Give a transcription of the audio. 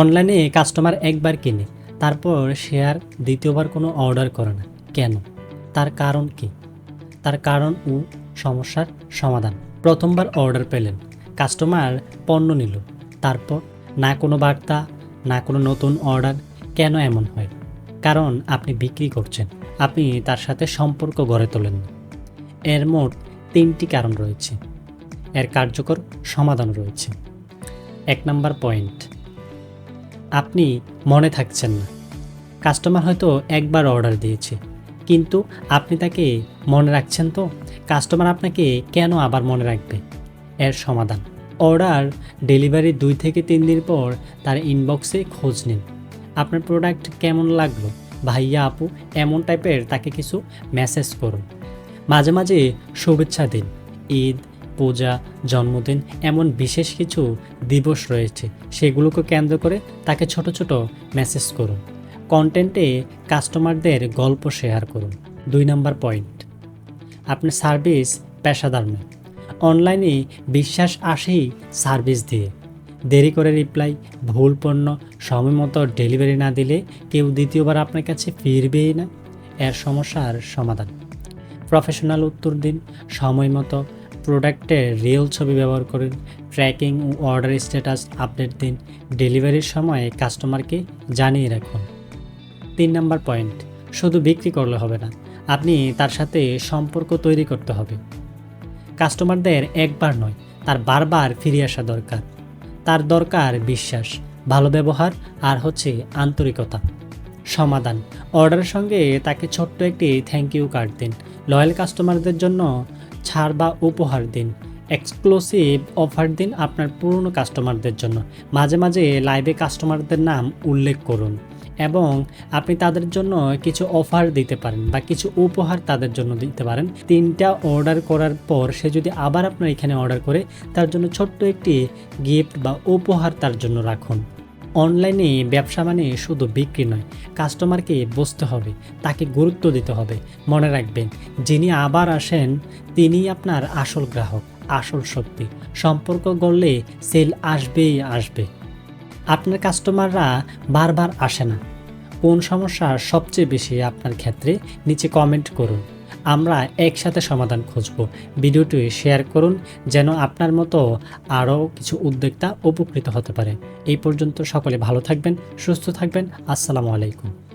অনলাইনে কাস্টমার একবার কিনে, তারপর সে আর দ্বিতীয়বার কোনো অর্ডার করে না। কেন? তার কারণ কি? তার কারণ ও সমস্যার সমাধান। প্রথমবার অর্ডার পেলেন, কাস্টমার পণ্য নিল, তারপর না কোনো বার্তা, না কোনো নতুন অর্ডার কেন এমন হয়? কারণ আপনি বিক্রি করছেন, আপনি তার সাথে সম্পর্ক গড়ে তোলেন এর মোট তিনটি কারণ রয়েছে। এর কার্যকর সমাধান রয়েছে। এক নম্বর পয়েন্ট আপনি মনে থাকছেন না। কাস্টমার হয়তো একবার অর্ডার দিয়েছে, কিন্তু আপনি তাকে মনে রাখছেন তো? কাস্টমার আপনাকে কেন আবার মনে রাখবে? এর সমাধান। অর্ডার ডেলিভারি দুই থেকে তিন দিন পর তার ইনবক্সে খোঁজ নিন। আপনার প্রোডাক্ট কেমন লাগল? ভাইয়া, আপু, এমন টাইপের তাকে কিছু মেসেজ করুন। মাঝে মাঝে শুভেচ্ছা দিন। ঈদ পূজা, জন্মদিন, এমন বিশেষ কিছু দিবস রয়েছে। সেগুলোকে কেন্দ্র করে তাকে ছোট ছোট মেসেজ করুন। কন্টেন্টে কাস্টমারদের গল্প শেয়ার করুন। দুই নম্বর পয়েন্ট। আপনার সার্ভিস পেশাদার নয়। অনলাইনে বিশ্বাস আসেই সার্ভিস দিয়ে। দেরি করে রিপ্লাই, ভুল পণ্য, সময় মতো ডেলিভারি না দিলে কেউ দ্বিতীয়বার আপনার কাছে ফিরবেই না। এর সমস্যার সমাধান। প্রফেশনাল উত্তর দিন, সময় মতো প্রোডাক্টের রিয়েল ছবি ব্যবহার করুন, ট্র্যাকিং ও অর্ডার স্ট্যাটাস আপডেট দিন, ডেলিভারির সময় কাস্টমারকে জানিয়ে রাখুন। তিন নাম্বার পয়েন্ট, শুধু বিক্রি করলে হবে না, আপনি তার সাথে সম্পর্ক তৈরি করতে হবে। কাস্টমারদের একবার নয়, তার বারবার ফিরে আসা দরকার। তার দরকার বিশ্বাস, ভালো ব্যবহার আর হচ্ছে আন্তরিকতা। সমাধান, অর্ডারের সঙ্গে তাকে ছোট্ট একটি থ্যাংক ইউ কার্ড দিন। লয়াল কাস্টমারদের জন্য ছাড় বা উপহার দিন। এক্সক্লুসিভ অফার দিন আপনার পুরনো কাস্টমারদের জন্য। মাঝে মাঝে লাইভে কাস্টমারদের নাম উল্লেখ করুন এবং আপনি তাদের জন্য কিছু অফার দিতে পারেন বা কিছু উপহার তাদের জন্য দিতে পারেন। তিনটা অর্ডার করার পর সে যদি আবার আপনার এখানে অর্ডার করে, তার জন্য ছোট্ট একটি গিফট বা উপহার তার জন্য রাখুন। অনলাইনে ব্যবসা মানে শুধু বিক্রি নয়, কাস্টমারকে বসতে হবে, তাকে গুরুত্ব দিতে হবে। মনে রাখবেন, যিনি আবার আসেন তিনি আপনার আসল গ্রাহক, আসল শক্তি। সম্পর্ক গড়লে সেল আসবেই আসবে। আপনার কাস্টমাররা বারবার আসে না। কোন সমস্যা সবচেয়ে বেশি আপনার ক্ষেত্রে, নিচে কমেন্ট করুন। আমরা একসাথে সমাধান খুঁজব। ভিডিওটি শেয়ার করুন যেন আপনার মতো আরও কিছু উদ্যোক্তা উপকৃত হতে পারে। এই পর্যন্ত সকলে ভালো থাকবেন, সুস্থ থাকবেন। আসসালামু আলাইকুম।